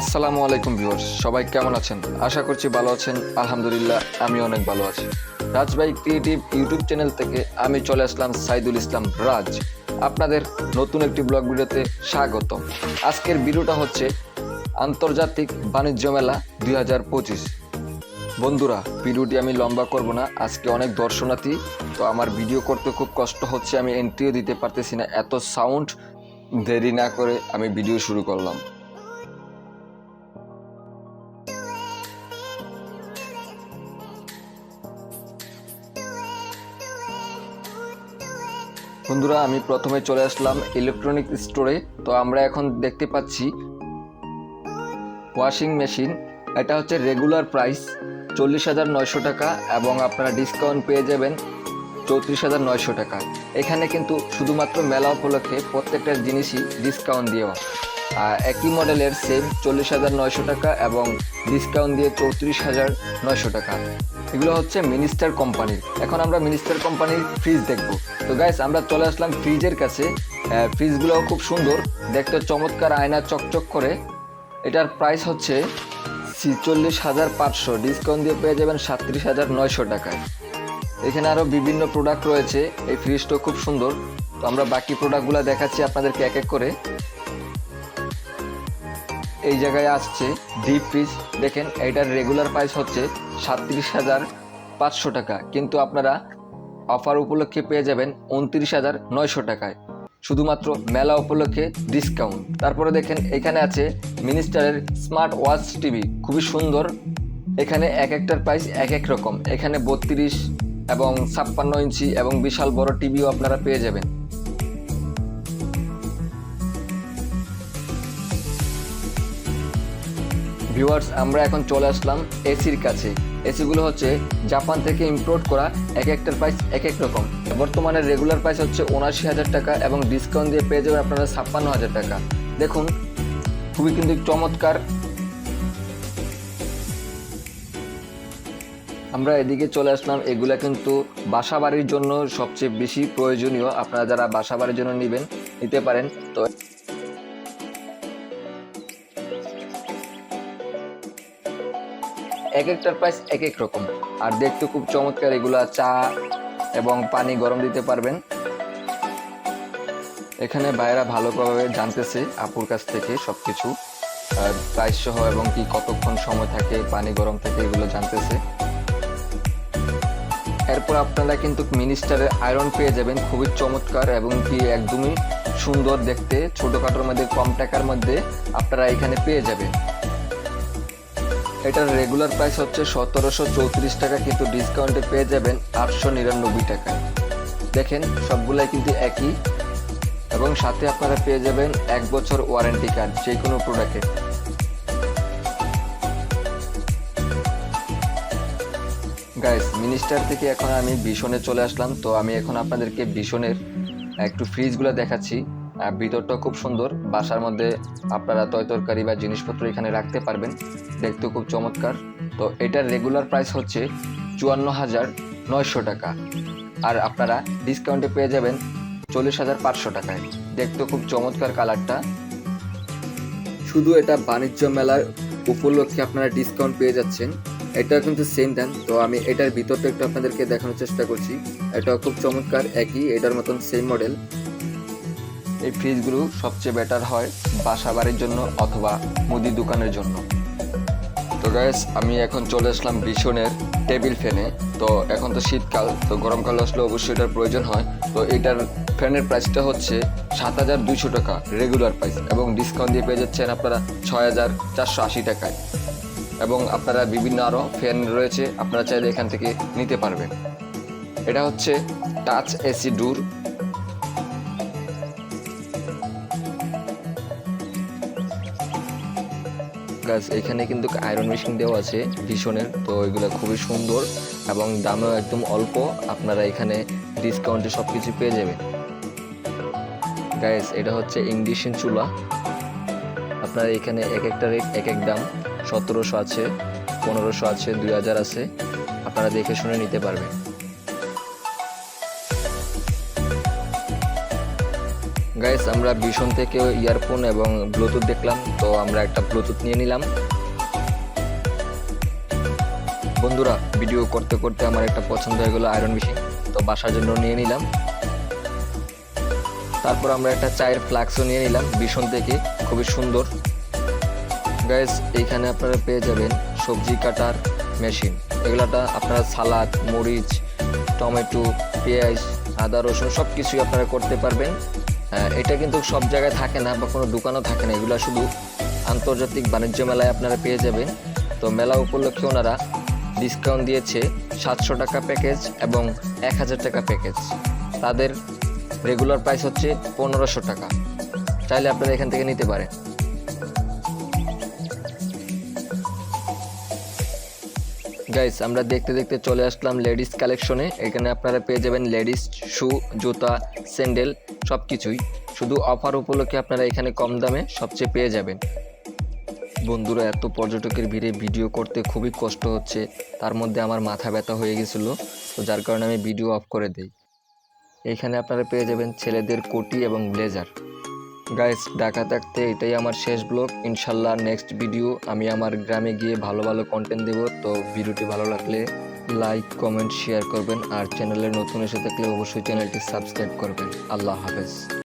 আসসালামু আলাইকুম ভিউয়ার্স, সবাই কেমন আছেন? আশা করছি ভালো আছেন, আলহামদুলিল্লাহ আমি অনেক ভালো আছি। রাজভাই ক্রিয়েটিভ ইউটিউব চ্যানেল থেকে আমি চলে আসলাম সাইদুল ইসলাম রাজ। আপনাদের নতুন একটি ব্লগ ভিডিওতে স্বাগত আজকের ভিডিওটা হচ্ছে আন্তর্জাতিক বাণিজ্য মেলা দুই হাজার পঁচিশ। বন্ধুরা, ভিডিওটি আমি লম্বা করব না, আজকে অনেক দর্শনার্থী, তো আমার ভিডিও করতে খুব কষ্ট হচ্ছে, আমি এন্ট্রিও দিতে পারতেছি না, এত সাউন্ড দেরি না করে আমি ভিডিও শুরু করলাম। বন্ধুরা, আমি প্রথমে চলে আসলাম ইলেকট্রনিক স্টোরে তো আমরা এখন দেখতে পাচ্ছি ওয়াশিং মেশিন এটা হচ্ছে রেগুলার প্রাইস চল্লিশ হাজার নয়শো টাকা এবং আপনারা ডিসকাউন্ট পেয়ে যাবেন চৌত্রিশ হাজার নয়শো টাকা। এখানে কিন্তু শুধুমাত্র মেলা উপলক্ষে প্রত্যেকটা জিনিসই ডিসকাউন্ট আর একই মডেলের সেম চল্লিশ হাজার নয়শো টাকা এবং ডিসকাউন্ট দিয়ে চৌত্রিশ হাজার নয়শো টাকা। এগুলো হচ্ছে মিনিস্টার কোম্পানির। এখন আমরা মিনিস্টার কোম্পানির ফ্রিজ দেখব। তো গাইস আমরা চলে আসলাম ফ্রিজের কাছে। ফ্রিজগুলো খুব সুন্দর। দেখতে চমৎকার আয়না চকচক করে। এটার প্রাইস হচ্ছে ছিচল্লিশ হাজার পাঁচশো। ডিসকাউন্ট দিয়ে পেয়ে যাবেন সাতত্রিশ হাজার নয়শো টাকায়। এখানে আরও বিভিন্ন প্রোডাক্ট রয়েছে। এই ফ্রিজটা খুব সুন্দর। তো আমরা বাকি প্রোডাক্টগুলো দেখাচ্ছি আপনাদেরকে এক এক করে। এই জায়গায় আসছে ডিপ ফ্রিজ দেখেন, এটার রেগুলার প্রাইস হচ্ছে সাতত্রিশ হাজার পাঁচশো টাকা। কিন্তু আপনারা অফার উপলক্ষে পেয়ে যাবেন উনত্রিশ হাজার নয়শো টাকায়। শুধুমাত্র মেলা উপলক্ষে ডিসকাউন্ট তারপরে দেখেন, এখানে আছে মিনিস্টারের স্মার্ট ওয়াচ টিভি খুবই সুন্দর। এখানে এক একটার প্রাইস এক এক রকম। এখানে বত্রিশ এবং ছাপ্পান্ন ইঞ্চি এবং বিশাল বড় টিভিও আপনারা পেয়ে যাবেন। ভিউয়ার্স আমরা এখন চলে আসলাম এসির কাছে। এসিগুলো হচ্ছে জাপান থেকে ইম্পোর্ট করা এক একটার প্রাইস এক এক রকম। বর্তমানে রেগুলার প্রাইস হচ্ছে উনআশি হাজার টাকা এবং ডিসকাউন্ট দিয়ে পেয়ে যাবেন আপনারা ছাপ্পান্ন হাজার টাকা। দেখুন, খুবই কিন্তু চমৎকার। আমরা এদিকে চলে আসলাম, এগুলা কিন্তু বাসা বাড়ির জন্য সবচেয়ে বেশি প্রয়োজনীয়। আপনারা যারা বাসা বাড়ির জন্য নেবেন, নিতে পারেন। তো এক একটার প্রাইস এক এক রকম। আর দেখতে খুব চমৎকার, এগুলা চা এবং পানি গরম দিতে পারবেন। এখানে ভাইয়েরা ভালোভাবে জানতেছে আপুর কাছ থেকে সবকিছু প্রাইস সহ এবং কি কতক্ষণ সময় থাকে, পানি গরম থাকে, এগুলো জানতেছে। এরপর আপনারা কিন্তু মিনিস্টারের আয়রন পেয়ে যাবেন, খুবই চমৎকার এবং কি একদমই সুন্দর দেখতে। ছোটখাটোর মধ্যে, কম টাকার মধ্যে আপনারা এখানে পেয়ে যাবেন। এটার রেগুলার প্রাইস হচ্ছে সতেরোশো চৌত্রিশ টাকা, কিন্তু ডিসকাউন্টে পেয়ে যাবেন আটশো নিরানব্বই টাকায়। দেখেন, সবগুলাই কিন্তু একই, এবং সাথে আপনারা পেয়ে যাবেন এক বছর ওয়ারেন্টি কার্ড যে কোনো প্রোডাক্টে গাইস মিনিস্টার থেকে এখন আমি ভীষণে চলে আসলাম, তো আমি এখন আপনাদেরকে ভীষণের একটু ফ্রিজগুলো দেখাচ্ছি। ভিতরটা খুব সুন্দর, বাসার মধ্যে আপনারা তয় তরকারি বা জিনিসপত্র এখানে রাখতে পারবেন। দেখতে খুব চমৎকার। তো এটার রেগুলার প্রাইস হচ্ছে চুয়ান্ন হাজার নয়শো টাকা। আর আপনারা ডিসকাউন্টে পেয়ে যাবেন চল্লিশ হাজার পাঁচশো টাকায়। দেখতে খুব চমৎকার কালারটা শুধু এটা বাণিজ্য মেলার উপলক্ষে আপনারা ডিসকাউন্ট পেয়ে যাচ্ছেন। এটা কিন্তু সেম দেন তো আমি এটার ভিতরটা একটু আপনাদেরকে দেখানোর চেষ্টা করছি। এটাও খুব চমৎকার, একই, এটার মতন সেম মডেল এই ফ্রিজগুলো সবচেয়ে বেটার হয় বাসা বাড়ির জন্য অথবা মুদি দোকানের জন্য। তো গ্যাস আমি এখন চলে আসলাম ভীষণের টেবিল ফ্যানে। তো এখন তো শীতকাল, তো গরমকাল আসলে অবশ্যই এটার প্রয়োজন হয়। তো এটার ফ্যানের প্রাইসটা হচ্ছে সাত হাজার দুইশো টাকা রেগুলার প্রাইস এবং ডিসকাউন্ট দিয়ে পেয়ে যাচ্ছেন আপনারা ছয় হাজার চারশো আশি টাকায়। এবং আপনারা বিভিন্ন আরও ফ্যান রয়েছে, আপনারা চাইলে এখান থেকে নিতে পারবেন। এটা হচ্ছে টাচ এসি ডুর গাছ এখানে কিন্তু আয়রন মেশিন দেওয়া আছে ভীষণের, তো এগুলো খুবই সুন্দর এবং দামও একদম অল্প, আপনারা এখানে ডিসকাউন্টে সব কিছু পেয়ে যাবেন। গাইস এটা হচ্ছে ইন্ডিশন চুলা। আপনারা এখানে এক একটা রেট এক এক দাম, সতেরোশো আছে, পনেরোশো আছে, দুই হাজার আছে, আপনারা দেখে শুনে নিতে পারবেন। গাইস আমরা ভীষণ থেকে ইয়ারফোন এবং ব্লুটুথ দেখলাম, তো আমরা একটা ব্লুটুথ নিয়ে নিলাম। বন্ধুরা ভিডিও করতে করতে আমার একটা পছন্দ হয়ে গেলো আয়রন মেশিন তো বাসার জন্য নিয়ে নিলাম। তারপর আমরা একটা চায়ের ফ্লাক্সও নিয়ে নিলাম ভীষণ থেকে, খুবই সুন্দর। গাইস এইখানে আপনারা পেয়ে যাবেন সবজি কাটার মেশিন এগুলাটা আপনারা সালাদ, মরিচ, টমেটো, পেঁয়াজ, আদা, রসুন সব কিছুই আপনারা করতে পারবেন। এটা কিন্তু সব জায়গায় থাকে না বা কোনো দোকানও থাকে না। এগুলো শুধু আন্তর্জাতিক বাণিজ্য মেলায় আপনারা পেয়ে যাবেন। তো মেলা উপলক্ষে ওনারা ডিসকাউন্ট দিয়েছে সাতশো টাকা প্যাকেজ এবং এক হাজার টাকা প্যাকেজ তাদের রেগুলার প্রাইস হচ্ছে পনেরোশো টাকা। চাইলে আপনারা এখান থেকে নিতে পারেন। গাইস আমরা দেখতে দেখতে চলে আসলাম লেডিস কালেকশনে এখানে আপনারা পেয়ে যাবেন লেডিস শু, জুতা স্যান্ডেল সব কিছুই শুধু অফার উপলক্ষে আপনারা এখানে কম দামে সবচেয়ে পেয়ে যাবেন। বন্ধুরা, এত পর্যটকের ভিড়ে ভিডিও করতে খুবই কষ্ট হচ্ছে। তার মধ্যে আমার মাথা ব্যথা হয়ে গেছিল, তো যার কারণে আমি ভিডিও অফ করে দিই। এইখানে আপনারা পেয়ে যাবেন ছেলেদের কোটি এবং ব্লেজার। গাইস ঢাকা থাকতে এটাই আমার শেষ ব্লগ। ইনশাল্লাহ নেক্সট ভিডিও আমি আমার গ্রামে গিয়ে ভালো ভালো কন্টেন্ট দেবো। তো ভিডিওটি ভালো লাগলে লাইক কমেন্ট শেয়ার করবেন। আর চ্যানেলে নতুন এসে থাকলে অবশ্যই চ্যানেলটি সাবস্ক্রাইব করবেন। আল্লাহ হাফেজ।